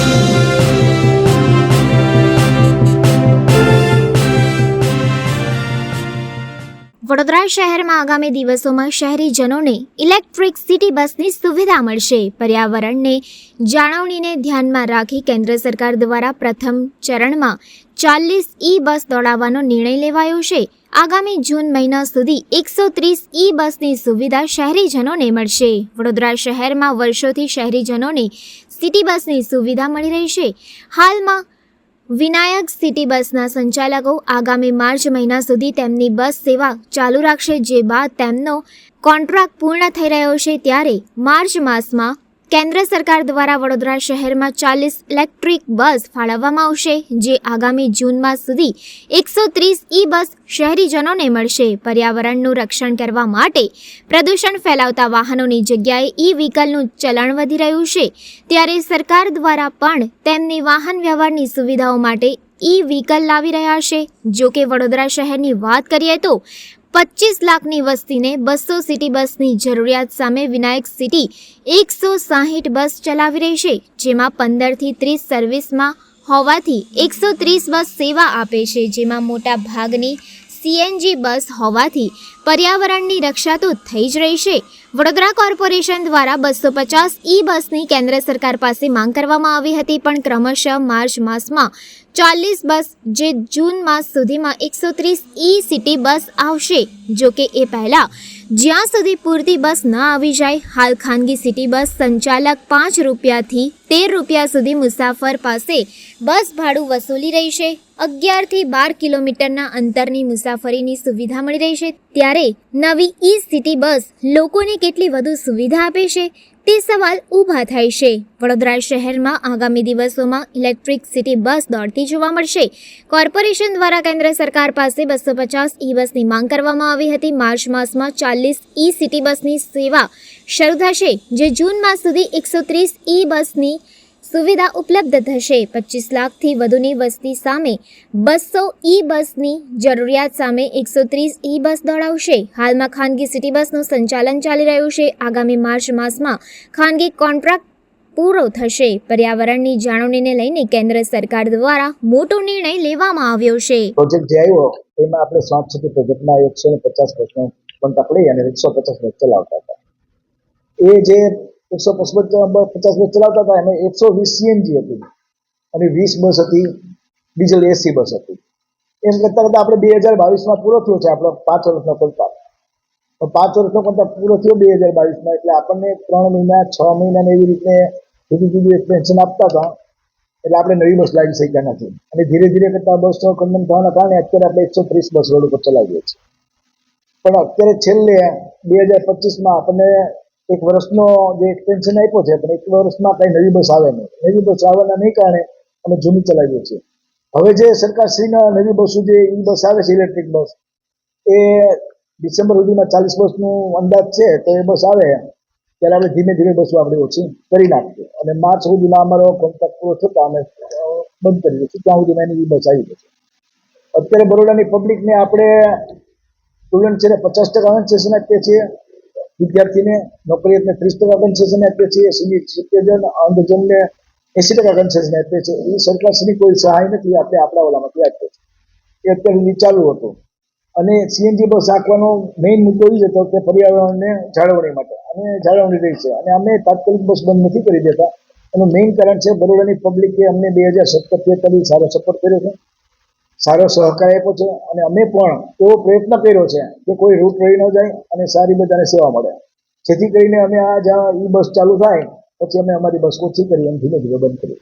Thank you. Vadodara શહેરમાં આગામી દિવસોમાં શહેરીજનોને ઇલેક્ટ્રિક સિટી બસની સુવિધા મળશે. પર્યાવરણને જાળવણીને ધ્યાનમાં રાખી કેન્દ્ર સરકાર દ્વારા પ્રથમ ચરણમાં ચાલીસ ઈ બસ દોડાવવાનો નિર્ણય લેવાયો છે. આગામી જૂન મહિના સુધી એકસો ત્રીસ ઈ બસની સુવિધા શહેરીજનોને મળશે. વડોદરા શહેરમાં વર્ષોથી શહેરીજનોને સિટી બસની સુવિધા મળી રહી છે. હાલમાં વિનાયક સિટી બસના સંચાલકો આગામી માર્ચ મહિના સુધી તેમની બસ સેવા ચાલુ રાખશે, જે બાદ તેમનો કોન્ટ્રાક્ટ પૂર્ણ થઈ રહ્યો છે ત્યારે માર્ચ માસમાં કેન્દ્ર સરકાર દ્વારા વડોદરા શહેરમાં ચાલીસ ઇલેક્ટ્રિક બસ ફાળવવામાં આવશે, જે આગામી જૂનમાં સુધી એકસો ત્રીસ ઈ બસ શહેરીજનોને મળશે. પર્યાવરણનું રક્ષણ કરવા માટે પ્રદૂષણ ફેલાવતા વાહનોની જગ્યાએ ઈ વ્હીકલનું ચલણ વધી રહ્યું છે. ત્યારે સરકાર દ્વારા પણ તેમની વાહન વ્યવહારની સુવિધાઓ માટે ઈ વ્હીકલ લાવી રહ્યા છે. જો કે વડોદરા શહેરની વાત કરીએ તો પચીસ લાખની વસ્તીને બસો સિટી બસની જરૂરિયાત સામે વિનાયક સિટી એકસો સાહીઠ બસ ચલાવી રહી છે, જેમાં પંદરથી ત્રીસ સર્વિસમાં હોવાથી એકસો ત્રીસ બસ સેવા આપે છે, જેમાં મોટા ભાગની સીએનજી બસ હોવાથી પર્યાવરણની રક્ષા તો થઈ જ રહેશે વડોદરા કોર્પોરેશન દ્વારા બસો પચાસ ઈ બસની કેન્દ્ર સરકાર પાસે માંગ કરવામાં આવી હતી, પણ ક્રમશઃ માર્ચ માસમાં ચાલીસ બસ જે જૂન માસ સુધીમાં એકસો ત્રીસ ઈ સિટી બસ આવશે, જો કે એ પહેલાં જ્યાં સુધી પૂરતી બસ ન આવી જાય, હાલ ખાનગી સિટી બસ સંચાલક પાંચ રૂપિયાથી તેર રૂપિયા સુધી મુસાફર પાસે બસ ભાડું વસૂલી રહી છે. અગિયારથી બાર કિલોમીટરના અંતરની મુસાફરીની સુવિધા મળી રહી છે. ત્યારે નવી ઈ સિટી બસ લોકોને કેટલી વધુ સુવિધા આપે છે તે સવાલ ઊભા થાય છે. વડોદરા શહેરમાં આગામી દિવસોમાં ઇલેક્ટ્રિક સિટી બસ દોડતી જોવા મળશે. કોર્પોરેશન દ્વારા કેન્દ્ર સરકાર પાસે બસો પચાસ ઈ બસની માંગ કરવામાં આવી હતી. માર્ચ માસમાં ચાલીસ ઈ સિટી બસની સેવા શરૂ થશે, જે જૂન માસ સુધી એકસો ત્રીસ ઈ બસની સુવિધા ઉપલબ્ધ થશે. પચીસ લાખથી વધુની વસ્તી સામે બસો ઈ બસની જરૂરિયાત સામે એકસો ત્રીસ ઈ બસ દોડાવશે. હાલમાં ખાનગી સિટી બસનું સંચાલન ચાલી રહ્યું છે. આગામી માર્ચ માસમાં ખાનગી કોન્ટ્રાક્ટ પૂરો થશે. પર્યાવરણની જાળવણીને લઈને કેન્દ્ર સરકાર દ્વારા મોટો નિર્ણય લેવામાં આવ્યો છે. પ્રોજેક્ટ જે આવ્યો, એમાં આપણે સ્માર્ટ સિટી પ્રોજેક્ટમાં એકસો ને પચાસ બસનો કોન્ટ્રાક્ટ લઈ અને એકસો પચાસ બસ ચલાવતા હતા. એ જે એકસો પચપન પચાસ બસ ચલાવતા હતા અને એકસો વીસ સીએનજી હતી અને વીસ બસ હતી, ડીઝલ એસી બસ હતી. એમ કરતાં કરતાં આપણે બે હજાર બાવીસમાં પૂરો થયો છે, આપણો પાંચ વર્ષનો કોન્ટ્રાક્ટ પાંચ વર્ષનો કોન્ટ્રાક્ટ પૂરો થયો બે હજાર બાવીસમાં, એટલે આપણને ત્રણ મહિના, છ મહિના એવી રીતે જુદી જુદી એક્સપેન્શન આપતા હતા. એટલે આપણે નવી બસ લાવી શક્યા નથી. અને ધીરે ધીરે કરતા બસનો ખંડન થવાના કારણે અત્યારે આપણે એકસો ત્રીસ બસ રોડ ઉપર ચલાવીએ છીએ. પણ અત્યારે છેલ્લે બે હજાર પચીસમાં આપણને એક વર્ષનો જે એક્સટેન્શન આપ્યો છે, પણ એક વર્ષમાં કઈ નવી બસ આવે નહીં. નવી બસ આવવાના નહીં કારણે અમે જૂની ચલાવીએ છીએ. હવે જે સરકારશ્રીના નવી બસો જે ઈ બસ આવે છે ઇલેક્ટ્રિક બસ, એ ડિસેમ્બર સુધીમાં ચાલીસ બસનું અંદાજ છે, તો એ બસ આવે ત્યારે આપણે ધીમે ધીમે બસો આપણે ઓછી કરી નાખીએ. અને માર્ચ સુધીમાં અમારો કોન્ટ્રાક્ટ પૂરો થતા અમે બંધ કરી દઈશું ત્યાં સુધીમાં એની ઈ બસ આવી જશે અત્યારે બરોડાની પબ્લિકને આપણે સ્ટુડન્ટ છે ને પચાસ ટકા કન્સેશન આપીએ છીએ. વિદ્યાર્થીને નોકરીયાતને ત્રીસ ટકા કન્સેશન આપીએ છીએ સિનિયર સિટીઝન અંધજનને એસી ટકા કન્સેશન આપીએ છીએ એ સરકારશ્રી કોઈ સહાય નથી, આપણે આપણા ઓલામાંથી આપીએ છીએ. એ અત્યાર ચાલુ હતું. અને સીએનજી બસ રાખવાનો મેઇન મુદ્દો એ જ હતો કે પર્યાવરણને જાળવણી માટે. અને જાળવણી રહી છે. અને અમે તાત્કાલિક બસ બંધ નથી કરી દેતા. એનું મેઇન કારણ છે, બરોડાની પબ્લિકે અમને બે હજાર સત્તરથી અત્યારે સારો સપોર્ટ કર્યો છે. સારો સહકાર આપ્યો છે અને અમે પણ એવો પ્રયત્ન કર્યો છે કે કોઈ રૂટ રહી ન જાય અને સારી બધાને સેવા મળે. જેથી કરીને અમે આ જ્યાં ઈ બસ ચાલુ થાય, પછી અમે અમારી બસ ઓછી કરી અને ધીમે ધીમે બંધ કરી